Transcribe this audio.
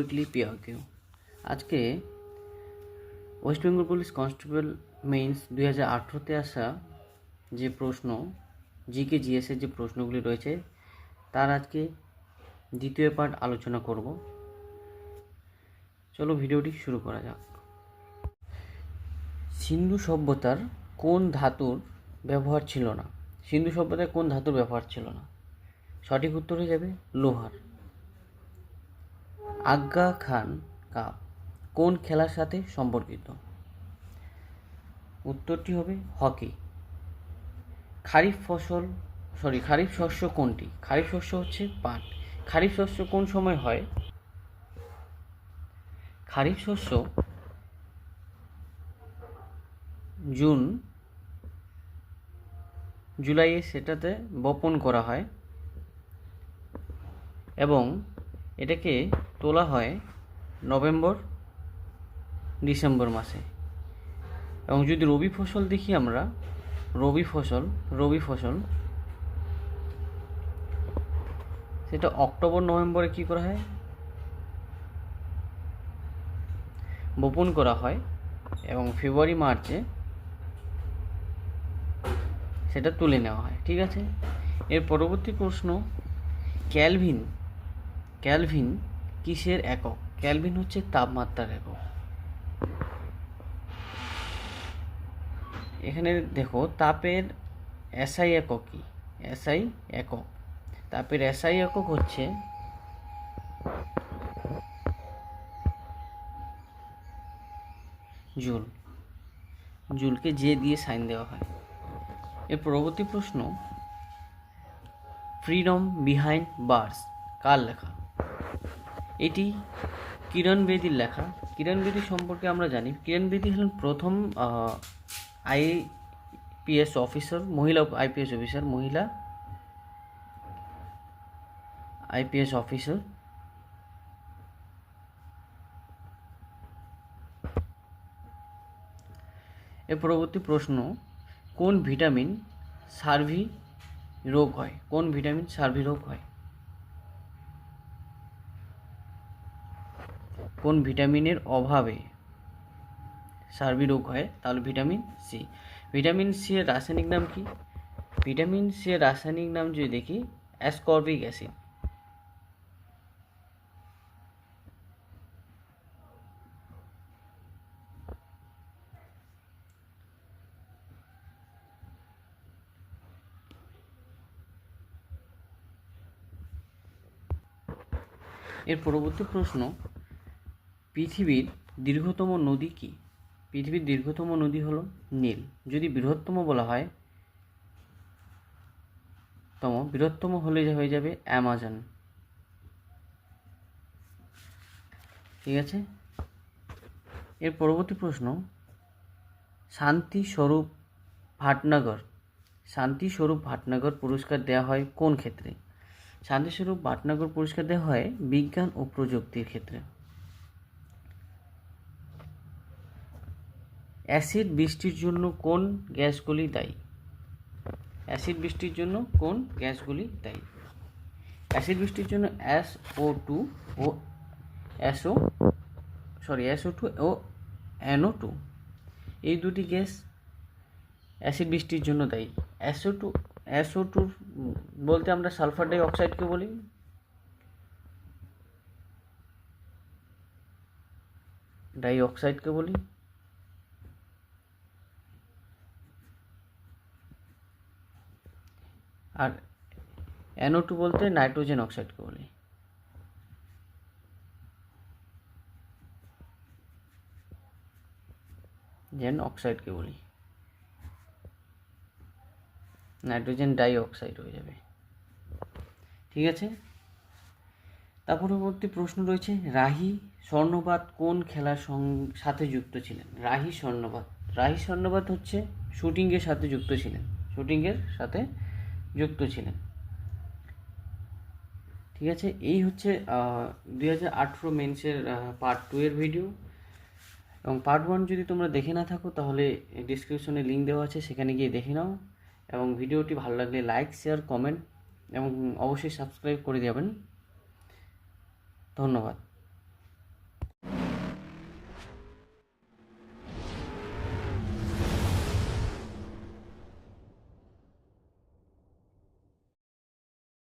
Quickly PRQ আজকে West Bengal police constable mains দুই হাজার আসা যে প্রশ্ন জিকে জিএসের যে প্রশ্নগুলি রয়েছে, তার আজকে দ্বিতীয় পার্ট আলোচনা করব। চলো ভিডিওটি শুরু করা যাক। সিন্ধু সভ্যতার কোন ধাতুর ব্যবহার ছিল না? সিন্ধু সভ্যতায় কোন ধাতুর ব্যবহার ছিল না? সঠিক উত্তর হয়ে যাবে লোহার। আজ্ঞা খান কাপ কোন খেলার সাথে সম্পর্কিত? উত্তরটি হবে হকি। খারিফ ফসল, সরি, খারিফ শস্য কোনটি? খারিফ শস্য হচ্ছে পাট। খারিফ শস্য কোন সময় হয়? খারিফ শস্য জুন, জুলাইয়ে সেটাতে বপন করা হয় এবং এটাকে তোলা হয় নভেম্বর, ডিসেম্বর মাসে। এবং যদি রবি ফসল দেখি আমরা, রবি ফসল রবি ফসল, সেটা অক্টোবর, নভেম্বরে কি করা হয়? বপন করা হয় এবং ফেব্রুয়ারি, মার্চে সেটা তুলে নেওয়া হয়, ঠিক আছে? এর পরবর্তী প্রশ্ন, ক্যালভিন ক্যালভিন কিসের একক? ক্যালভিন হচ্ছে তাপমাত্রার একক। এখানে দেখো, তাপের এসআই একক কি? এসআই একক। তাপের এসআই একক হচ্ছে জুল। জুলকে যে দিয়ে সাইন দেওয়া হয়। এর পরবর্তী প্রশ্ন, ফ্রিডম বিহাইন্ড বার্স, কার লেখা? এটি কিরণ বেদীর লেখা। কিরণ বেদী সম্পর্কে আমরা জানি। কিরণ বেদী হলেন প্রথম আইপিএস অফিসার, মহিলা আইপিএস অফিসার, মহিলা আইপিএস অফিসার। এর পরবর্তী প্রশ্ন, কোন ভিটামিন সার্ভি রোগ হয়? কোন ভিটামিন সার্ভি রোগ হয়? কোন ভিটামিনের অভাবে সার্বি রোগ হয়, তাহলে ভিটামিন সি। ভিটামিন সি এর রাসায়নিক নাম কি? ভিটামিন সি এর রাসায়নিক নাম যদি দেখি অ্যাসকর্বিক অ্যাসিড এর পরবর্তী প্রশ্ন পৃথিবীর দীর্ঘতম নদী কি? পৃথিবীর দীর্ঘতম নদী হলো নীল। যদি বৃহত্তম বলা হয়, তম বৃহত্তম হলে হয়ে যাবে অ্যামাজন। ঠিক আছে? এর পরবর্তী প্রশ্ন শান্তি স্বরূপ ভাটনগর শান্তি স্বরূপ ভাটনগর পুরস্কার দেওয়া হয় কোন ক্ষেত্রে? শান্তিস্বরূপ ভাটনগর পুরস্কার দেওয়া হয় বিজ্ঞান ও প্রযুক্তির ক্ষেত্রে। অ্যাসিড বৃষ্টির জন্য কোন গ্যাসগুলি দায়ী? অ্যাসিড বৃষ্টির জন্য কোন গ্যাসগুলি দায়ী? অ্যাসিড বৃষ্টির জন্য S O two O SO sorry SO two ও এনও টু, এই দুটি গ্যাস অ্যাসিড বৃষ্টির জন্য দায়ী। অ্যাসও টু অ্যাসও টু বলতে আমরা সালফার ডাই অক্সাইডকে বলি। ডাই অক্সাইডকে বলি। আর অ্যানো টু বলতে নাইট্রোজেন অক্সাইডকে বলি। জেন অক্সাইডকে বলি। নাইট্রোজেন ডাই অক্সাইড হয়ে যাবে। ঠিক আছে? তার পরবর্তী প্রশ্ন রয়েছে, রাহি স্বর্ণবাদ কোন খেলার সাথে যুক্ত ছিলেন? রাহি স্বর্ণবাদ। রাহি স্বর্ণবাদ হচ্ছে শুটিংয়ের সাথে যুক্ত ছিলেন। শুটিংয়ের সাথে যুক্ত ছিলেন। ঠিক আছে, এই হচ্ছে দুই হাজার আঠেরো মেন্সের পার্ট টু এর ভিডিও এবং পার্ট ওয়ান যদি তোমরা দেখে না থাকো, তাহলে ডিসক্রিপশনে লিঙ্ক দেওয়া আছে, সেখানে গিয়ে দেখে নাও। এবং ভিডিওটি ভালো লাগলে লাইক শেয়ার কমেন্ট এবং অবশ্যই সাবস্ক্রাইব করে দেবেন। ধন্যবাদ।